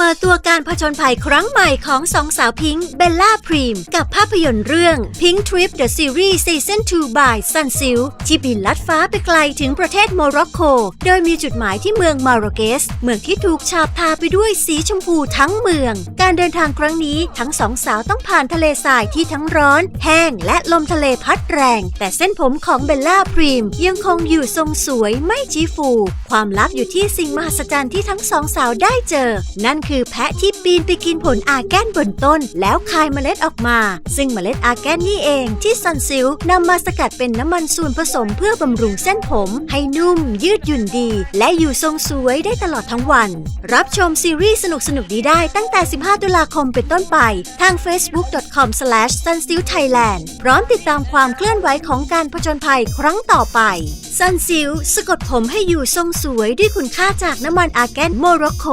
เปิดตัวการผจญภัยครั้งใหม่ของสองสาวพิงค์เบลล่าพรีม กับภาพยนตร์เรื่อง Pink Trip The Series Season 2 by Sunsil ที่บินลัดฟ้าไปไกลถึงประเทศโมร็อกโก โดยมีจุดหมายที่เมืองมาโรเกส เมืองที่ถูกฉาบทาไปด้วยสีชมพูทั้งเมือง การเดินทางครั้งนี้ทั้งสองสาวต้องผ่านทะเลทรายที่ทั้งร้อน แห้ง และลมทะเลพัดแรง แต่เส้นผมของเบลล่าพรีมยังคงอยู่ทรงสวยไม่ชี้ฟู ความลับอยู่ที่สิ่งมหัศจรรย์ที่ทั้งสองสาวได้เจอ นั่นคือแพะที่ปีนไปกินผลอาแกนบนต้น แล้วคายเมล็ดออกมา ซึ่งเมล็ดอาแกนนี่เองที่ซันซิลนำมาสกัดเป็นน้ำมันส่วนผสมเพื่อบำรุงเส้นผม ให้นุ่ม ยืดหยุ่นดี และอยู่ทรงสวยได้ตลอดทั้งวัน รับชมซีรีส์สนุกๆนี้ได้ตั้งแต่ 15 ตุลาคมเป็นต้นไป ทาง facebook.com/sunsilthailand พร้อมติดตามความเคลื่อนไหวของการผจญภัยครั้งต่อไปซันซิลสะกดผมให้อยู่ทรงสวยด้วยคุณค่าจากน้ำมันอาแกนโมร็อกโก